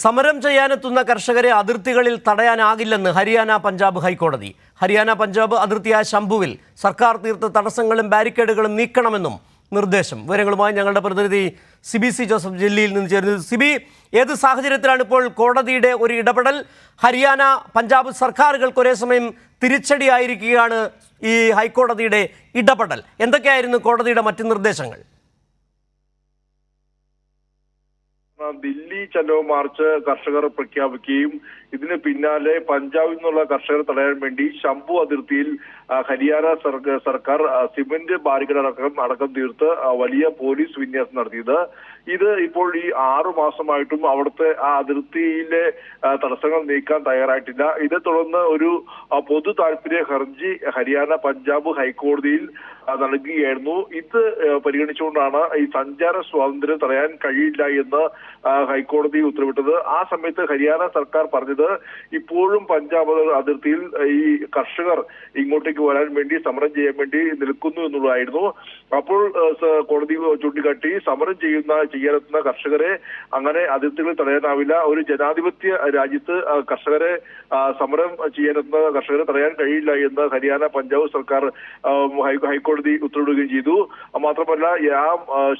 സമരം ചെയ്യാനെത്തുന്ന കർഷകരെ അതിർത്തികളിൽ തടയാനാകില്ലെന്ന് ഹരിയാന പഞ്ചാബ് ഹൈക്കോടതി. ഹരിയാന പഞ്ചാബ് അതിർത്തിയായ ശംഭുവിൽ സർക്കാർ തീർത്ത തടസ്സങ്ങളും ബാരിക്കേഡുകളും നീക്കണമെന്നും നിർദ്ദേശം. വിവരങ്ങളുമായി ഞങ്ങളുടെ പ്രതിനിധി സിബി സി ജോസഫ് ജില്ലയിൽ നിന്ന് ചേരുന്നത് സിബി ഏത് സാഹചര്യത്തിലാണ് ഇപ്പോൾ കോടതിയുടെ ഒരു ഇടപെടൽ? ഹരിയാന പഞ്ചാബ് സർക്കാരുകൾക്ക് ഒരേ സമയം തിരിച്ചടിയായിരിക്കുകയാണ് ഈ ഹൈക്കോടതിയുടെ ഇടപെടൽ. എന്തൊക്കെയായിരുന്നു കോടതിയുടെ മറ്റ് നിർദ്ദേശങ്ങൾ? ദില്ലി ചലോ മാർച്ച് കർഷകർ പ്രഖ്യാപിക്കുകയും ഇതിന് പിന്നാലെ പഞ്ചാബിൽ നിന്നുള്ള കർഷകർ തടയാൻ വേണ്ടി ശംഭു അതിർത്തിയിൽ ഹരിയാന സർക്കാർ സിമന്റ് ബാരിക്കേഡ് അടക്കം അടക്കം തീർത്ത് വലിയ പോലീസ് വിന്യാസം നടത്തിയത്. ഇത് ഇപ്പോൾ ഈ ആറു മാസമായിട്ടും അവിടുത്തെ ആ അതിർത്തിയിലെ തടസ്സങ്ങൾ നീക്കാൻ തയ്യാറായിട്ടില്ല. ഇതേ തുടർന്ന് ഒരു പൊതു താല്പര്യ ഹർജി ഹരിയാന പഞ്ചാബ് ഹൈക്കോടതിയിൽ നൽകുകയായിരുന്നു. ഇത് പരിഗണിച്ചുകൊണ്ടാണ് ഈ സഞ്ചാര സ്വാതന്ത്ര്യം തടയാൻ കഴിയില്ല എന്ന് ഹൈക്കോടതി ഉത്തരവിട്ടത്. ആ സമയത്ത് ഹരിയാന സർക്കാർ പറഞ്ഞത് ഇപ്പോഴും പഞ്ചാബ് അതിർത്തിയിൽ ഈ കർഷകർ ഇങ്ങോട്ടേക്ക് വരാൻ വേണ്ടി സമരം ചെയ്യാൻ വേണ്ടി നിൽക്കുന്നു എന്നുള്ളതായിരുന്നു. അപ്പോൾ കോടതി ചൂണ്ടിക്കാട്ടി സമരം ചെയ്യുന്ന ചെയ്യാനെത്തുന്ന കർഷകരെ അങ്ങനെ അതിർത്തികളിൽ തടയാനാവില്ല. ഒരു ജനാധിപത്യ രാജ്യത്ത് കർഷകരെ സമരം ചെയ്യാനെത്തുന്ന കർഷകരെ തടയാൻ കഴിയില്ല എന്ന് ഹരിയാന പഞ്ചാബ് സർക്കാർ ഹൈക്കോടതി ഹൈക്കോടതി ഉത്തരവിടുകയും ചെയ്തു. മാത്രമല്ല ആ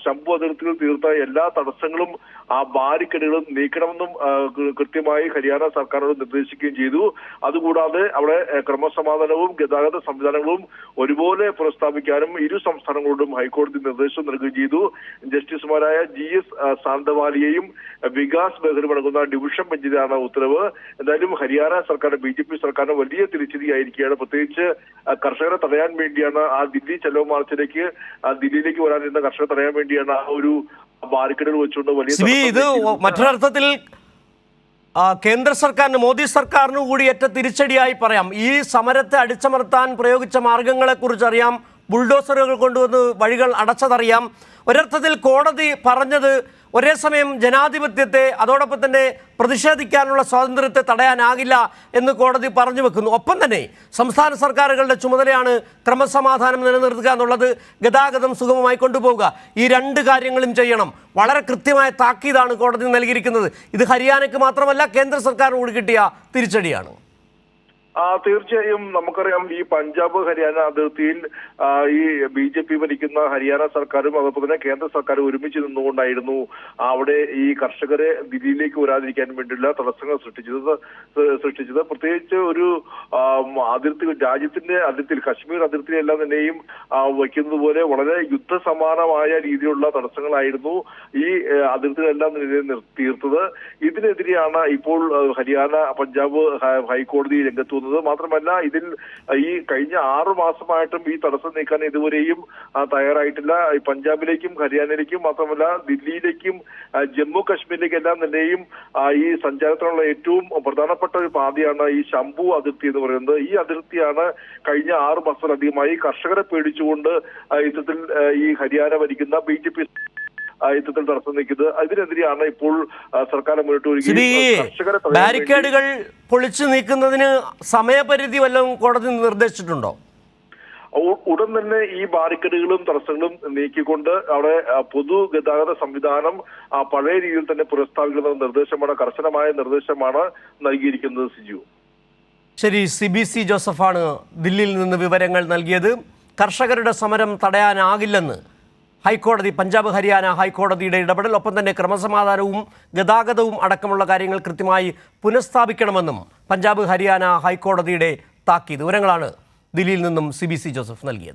ശംഭു അതിർത്തിയിൽ തീർത്ത എല്ലാ തടസ്സങ്ങളും ആ ബാരിക്കേഡുകളും നീക്കണമെന്നും കൃത്യമായി ഹരിയാന സർക്കാരോട് നിർദ്ദേശിക്കുകയും ചെയ്തു. അതുകൂടാതെ അവിടെ ക്രമസമാധാനവും ഗതാഗത സംവിധാനങ്ങളും ഒരുപോലെ പുനഃസ്ഥാപിക്കാനും ഇരു സംസ്ഥാനങ്ങളോടും ഹൈക്കോടതി നിർദ്ദേശം നൽകുകയും ചെയ്തു. ജസ്റ്റിസുമാരായ ജി എസ് സാന്തവാലിയെയും വികാസ് ബെഹ്റും അടങ്ങുന്ന ഡിവിഷൻ ബെഞ്ചിലാണ് ഉത്തരവ്. എന്തായാലും ഹരിയാന സർക്കാർ ബി ജെ പി സർക്കാരിന് വലിയ തിരിച്ചടിയായിരിക്കുകയാണ്. പ്രത്യേകിച്ച് കർഷകരെ തടയാൻ വേണ്ടിയാണ് ആ ദില്ലി ചലോ മാർച്ചിലേക്ക് ദില്ലിയിലേക്ക് വരാനിരുന്ന കർഷകർ തടയാൻ വേണ്ടിയാണ് ആ ഒരു ബാരിക്കേഡുകൾ വെച്ചുകൊണ്ട് വലിയ ഇത് മറ്റൊരർത്ഥത്തിൽ കേന്ദ്ര സർക്കാരിന് മോദി സർക്കാരിന് കൂടി ഏറ്റ തിരിച്ചടിയായി പറയാം. ഈ സമരത്തെ അടിച്ചമർത്താൻ പ്രയോഗിച്ച മാർഗങ്ങളെ അറിയാം ബുൾഡോസറുകൾ കൊണ്ടുവന്ന് വഴികൾ അടച്ചതറിയാം. ഒരർത്ഥത്തിൽ കോടതി പറഞ്ഞത് ഒരേ സമയം ജനാധിപത്യത്തെ അതോടൊപ്പം തന്നെ പ്രതിഷേധിക്കാനുള്ള സ്വാതന്ത്ര്യത്തെ തടയാനാകില്ല എന്ന് കോടതി പറഞ്ഞു വെക്കുന്നു. ഒപ്പം തന്നെ സംസ്ഥാന സർക്കാരുകളുടെ ചുമതലയാണ് ക്രമസമാധാനം നിലനിർത്തുക എന്നുള്ളത് ഗതാഗതം സുഗമമായി കൊണ്ടുപോവുക. ഈ രണ്ട് കാര്യങ്ങളും ചെയ്യണം. വളരെ കൃത്യമായ താക്കീതാണ് കോടതി നൽകിയിരിക്കുന്നത്. ഇത് ഹരിയാനയ്ക്ക് മാത്രമല്ല കേന്ദ്ര സർക്കാരിന് കൂടി കിട്ടിയ തിരിച്ചടിയാണ്. ആ തീർച്ചയായും നമുക്കറിയാം ഈ പഞ്ചാബ് ഹരിയാന അതിർത്തിയിൽ ഈ ബി ജെ പി ഭരിക്കുന്ന ഹരിയാന സർക്കാരും അതോടൊപ്പം തന്നെ കേന്ദ്ര സർക്കാരും ഒരുമിച്ച് നിന്നുകൊണ്ടായിരുന്നു അവിടെ ഈ കർഷകരെ ദില്ലിയിലേക്ക് വരാതിരിക്കാൻ വേണ്ടിയുള്ള തടസ്സങ്ങൾ സൃഷ്ടിച്ചത് സൃഷ്ടിച്ചത്. പ്രത്യേകിച്ച് ഒരു അതിർത്തി രാജ്യത്തിന്റെ അതിർത്തിയിൽ കശ്മീർ അതിർത്തിയിലെല്ലാം തന്നെയും വയ്ക്കുന്നത് പോലെ വളരെ യുദ്ധസമാനമായ രീതിയിലുള്ള തടസ്സങ്ങളായിരുന്നു ഈ അതിർത്തികളെല്ലാം തീർത്തത്. ഇതിനെതിരെയാണ് ഇപ്പോൾ ഹരിയാന പഞ്ചാബ് ഹൈക്കോടതി രംഗത്ത് വന്നത് മാത്രമല്ല ഇതിൽ ഈ കഴിഞ്ഞ ആറു മാസമായിട്ടും ഈ തടസ്സം നീക്കാൻ ഇതുവരെയും തയ്യാറായിട്ടില്ല. പഞ്ചാബിലേക്കും ഹരിയാനയിലേക്കും മാത്രമല്ല ദില്ലിയിലേക്കും ജമ്മു ജമ്മു കാശ്മീരിലേക്കെല്ലാം തന്നെയും ഈ സഞ്ചാരത്തിനുള്ള ഏറ്റവും പ്രധാനപ്പെട്ട ഒരു പാതയാണ് ഈ ശംഭു അതിർത്തി എന്ന് പറയുന്നത്. ഈ അതിർത്തിയാണ് കഴിഞ്ഞ ആറു മാസത്തിലധികമായി കർഷകരെ പേടിച്ചുകൊണ്ട് യുദ്ധത്തിൽ ഈ ഹരിയാന ഭരിക്കുന്ന ബി ജെ പി യുദ്ധത്തിൽ തടസ്സം നിൽക്കുന്നത്. അതിനെതിരെയാണ് ഇപ്പോൾ സർക്കാർ മുന്നോട്ട് വരികയും ബാരിക്കേഡുകൾ പൊളിച്ചു നീക്കുന്നതിന് സമയപരിധി വല്ലതും കോടതി നിർദ്ദേശിച്ചിട്ടുണ്ടോ? ഉടൻ തന്നെ ഈ ബാരിക്കേഡുകളും തടസ്സങ്ങളും നീക്കിക്കൊണ്ട് അവിടെ പൊതു പൊതുഗതാഗത സംവിധാനം പഴയ രീതിയിൽ തന്നെ പുനഃസ്ഥാപിക്കുന്ന നിർദ്ദേശമാണ് കർശനമായ നിർദ്ദേശമാണ് നൽകിയിരിക്കുന്നത് സിജു. ശരി സി ബി സി ജോസഫാണ് ദില്ലിയിൽ നിന്ന് വിവരങ്ങൾ നൽകിയത്. കർഷകരുടെ സമരം തടയാനാകില്ലെന്ന് ഹൈക്കോടതി പഞ്ചാബ് ഹരിയാന ഹൈക്കോടതിയുടെ ഇടപെടൽ ഒപ്പം തന്നെ ക്രമസമാധാനവും ഗതാഗതവും അടക്കമുള്ള കാര്യങ്ങൾ കൃത്യമായി പുനഃസ്ഥാപിക്കണമെന്നും പഞ്ചാബ് ഹരിയാന ഹൈക്കോടതിയുടെ താക്കീത്. വിവരങ്ങളാണ് ദില്ലിയിൽ നിന്നും സി ജോസഫ് നൽകിയത്.